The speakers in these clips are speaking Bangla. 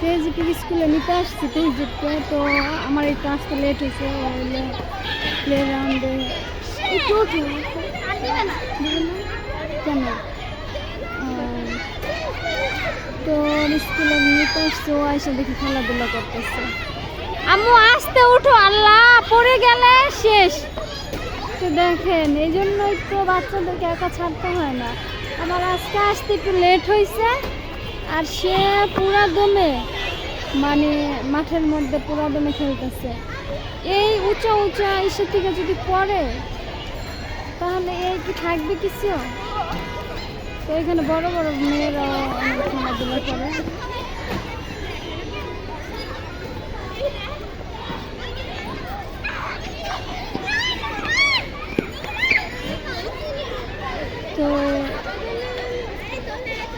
তেহজিপুর স্কুলে নিতে আসছি তেহজিবকে তো আমার একটু আসতে লেট হয়েছে প্লে গ্রাউন্ডে একটু কেন তো স্কুলে নিতে আসছে ও এসে দেখি খেলাধুলা করতেছে। আম্মু আসতে উঠো আল্লাহ পড়ে গেলে শেষ। তো দেখেন এই জন্যই তো বাচ্চাদেরকে একা ছাড়তে হয় না। আমার আজকে আসতে একটু লেট হয়েছে আর সে পুরা দমে মানে মাঠের মধ্যে পুরা দমে খেলতেছে। এই উঁচা উঁচা ইসের থেকে যদি পড়ে, তাহলে এই কি থাকবে কিছু? তো এখানে বড় বড় মেয়েরা খেলাধুলা করে তো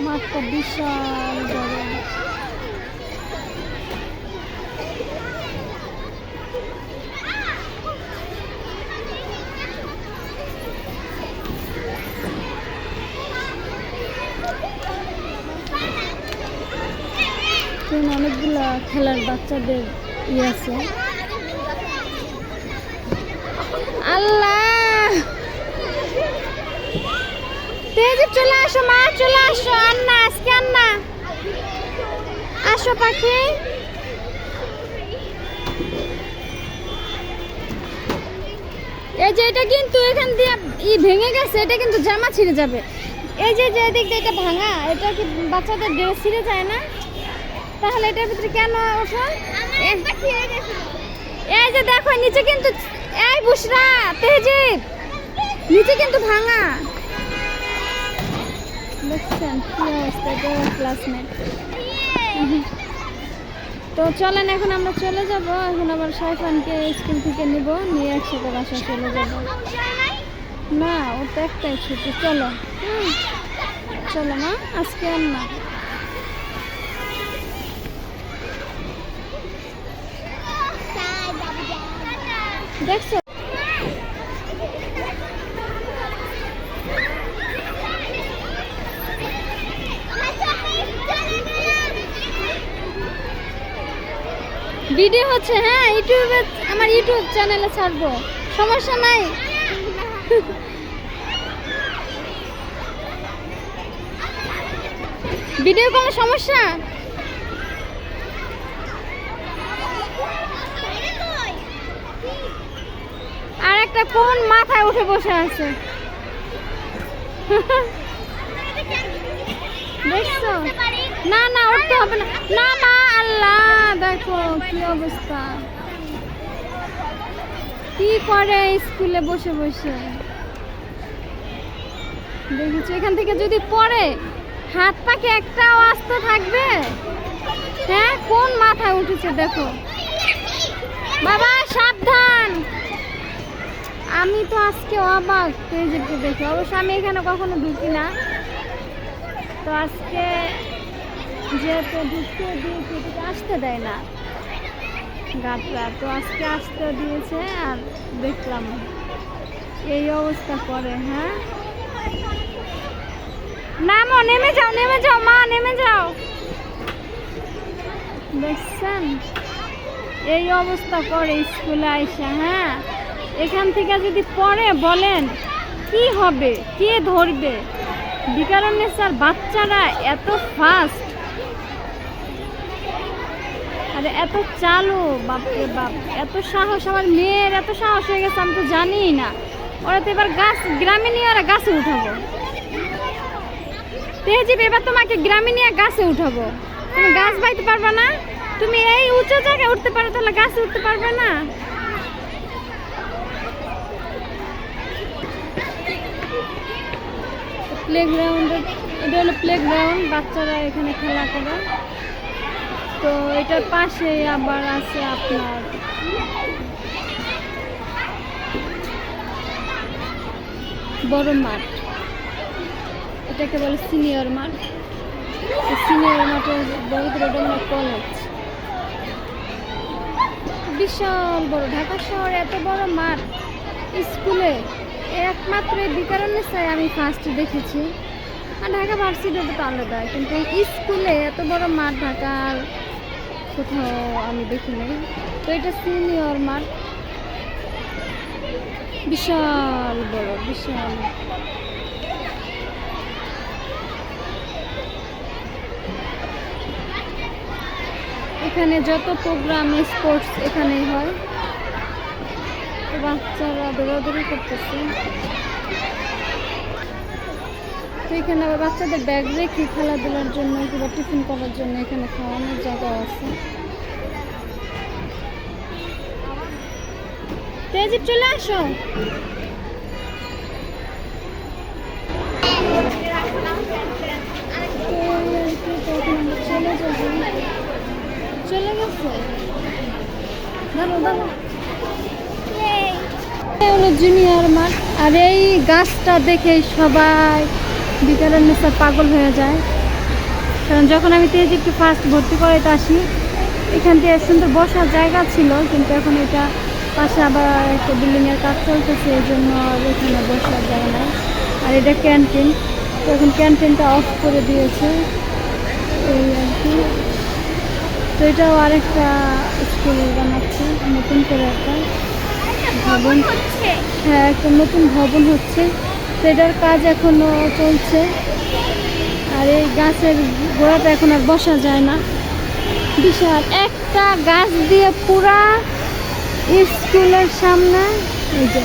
মাঠটা বিশাল অনেকগুলা খেলার বাচ্চাদের ইয়ে আছে। আল্লাহ! তেজে চলে আসো মা চলে আসো। আন্না আজকে আন্না। আসো পাখি। এই যে এটা কিন্তু এখান দিয়ে ই ভেঙে গেছে এটা কিন্তু জামা ছিঁড়ে যাবে। এই যে যে এদিক এটা ভাঙা এটা কি বাচ্চাদের ড্রেস ছিঁড়ে যায় না? তাহলে এটার ভিতরে কেন ওঠো এই যে দেখো নিচে কিন্তু এই বুসরা তেজিব নিচে কিন্তু ভাঙা। দেখছেন ক্লাসমেট তো চলেন এখন আমরা চলে যাব। এখন আবার সাইফানকে স্কুল থেকে নিব নিয়ে একসাথে বাসা চলে যাব। না ও তো একটাই ছুটি। চলো। চলো মা আজকে আর না। দেখছ? ভিডিও হচ্ছে হ্যাঁ ইউটিউবে আমার ইউটিউব চ্যানেলে ছাড়বো। সমস্যা নাই। ভিডিও কোনো সমস্যা? আর একটা কোন মাথায় উঠে বসে আছে? দেখছ না না উঠতে হবে না। না মা আল্লাহ দেখো কি অবস্থা। কি করে স্কুলে বসে বসে? দেখেছ, এখান থেকে যদি পড়ে, হাত পাকে একটাও আস্ত থাকবে? হ্যাঁ কোন মাথায় উঠেছে দেখো। বাবা, সাবধান। আমি তো আজকে অবাক তেজেরকে দেখে। অবশ্য আমি এখানে কখনো ঢুকি না। তো আজকে যেহেতু ঢুকতে দিয়েছে এদিকে আসতে দেয় না। গাছরা তো আজকে আসতে দিয়েছে আর দেখলাম এই অবস্থা করে হ্যাঁ? নামো নেমে যাও নেমে যাও, মা, নেমে যাও। দেখছেন? এই অবস্থা করে স্কুলে আইসা হ্যাঁ? এখান থেকে যদি পড়ে বলেন, কি হবে, কে ধরবে? বিকারণে স্যার বাচ্চারা এত ফাস্ট আরে এত চালু, বাপরে বাপ, এত সাহস, আমার মেয়ের এত সাহস হয়ে গেছে, আমি তো জানিই না। ওরা তো এবার গাছ, গ্রামে নিয়ে ওরা গাছে উঠাবো। তেহজিব এবার তোমাকে গ্রামে নিয়ে গাছে উঠাবো। তুমি গাছ বাইতে পারবে না? তুমি এই উঁচু জায়গায় উঠতে পারো, তাহলে গাছে উঠতে পারবে না। প্লে গ্রাউন্ডে এটা হলো প্লে গ্রাউন্ড বাচ্চারা এখানে খেলা করে। তো এটার পাশে আবার আছে আপনার বড় মাঠ। এটাকে বলে সিনিয়র মাঠ। সিনিয়র বড়দের ওটা মানে কলেজ বিশাল বড় ঢাকা শহরে এত বড় মাঠ স্কুলে একমাত্র এই বিকারণে চাই আমি ফার্স্ট দেখেছি। আর ঢাকা ভার্সিটিটা তো আলাদা, কিন্তু স্কুলে এত বড় মাঠ ঢাকার কোথাও আমি দেখি নাই। তো এটা সিনিয়র মাঠ। বিশাল বড়, বিশাল। এখানে যত প্রোগ্রাম স্পোর্টস এখানেই হয়। বাচ্চারা দৌড়াদৌড়ি করতেছে। তো এখানে আবার বাচ্চাদের ব্যাগ রেখে খেলাধুলার জন্য কিংবা টিফিন করার জন্য এখানে খাওয়ানোর জায়গা আছে। তেজিব চলে আসো। চলে যাব চলে গেছে দাঁড়ো দাঁড়ো হলো জুনিয়র মাঠ আর এই গাছটা দেখে সবাই বিকালের নেশা পাগল হয়ে যায়। কারণ যখন আমি তেজিবকে ফার্স্ট ভর্তি করাইতে আসি, এখান থেকে সুন্দর বসার জায়গা ছিল, কিন্তু এখন এটা পাশে আবার একটা বিল্ডিংয়ের কাজ চলতেছে, এই জন্য আর এখানে বসার যায় না আর এটা ক্যান্টিন তো এখন ক্যান্টিনটা অফ করে দিয়েছে। এই আর কি। তো এটাও আরেকটা স্কুল বানাচ্ছে, নতুন করে একটা ভবন। হ্যাঁ একটা নতুন ভবন হচ্ছে। তো এটার কাজ এখনও চলছে। আর এই গাছের গোড়াটা এখন আর বসা যায় না। বিশাল একটা গাছ দিয়ে পুরা স্কুলের সামনে। এই যে,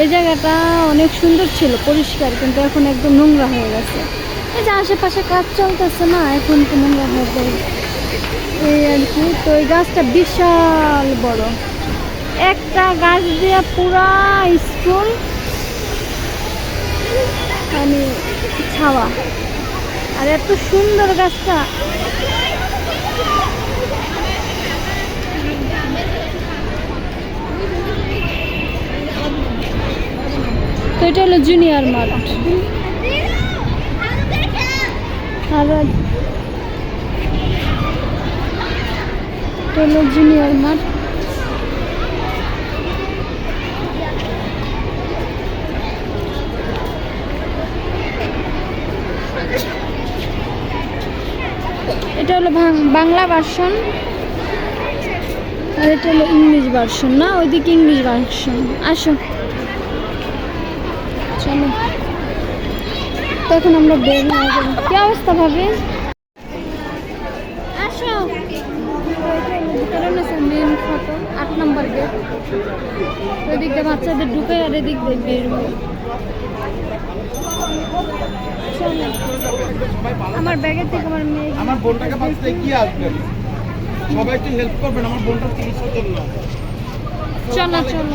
এই জায়গাটা অনেক সুন্দর ছিল, পরিষ্কার, কিন্তু এখন একদম নোংরা হয়ে গেছে। এই যে আশেপাশে কাজ চলতেছে না, এখন তো নোংরা হয়ে যাবে এই আর কি, তো এই গাছটা বিশাল বড়। একটা গাছ দিয়ে পুরা স্কুল মানে ছাওয়া। আর এত সুন্দর গাছটা। তো এটা হলো জুনিয়র মাঠ আর এটা জুনিয়র মাঠ হলো বাংলা ভার্সন আর এটা হলো ইংলিশ ভার্সন না? ওইদিকে ইংলিশ ভার্সন আসো। চলো। তখন আমরা বের হয়ে যাব। কি অবস্থা ভাবে? আসো। আট নম্বর গেট ওই দিয়ে বাচ্চাদের ঢুকে আর এদিক দিয়ে বের। আমার ব্যাগের থেকে আমার মেয়ে আমার বোনটাকে বাঁচতে কি আসবেন। সবাই একটু হেল্প করবেন আমার বোনটা চিকিৎসার জন্য। চলো চলো।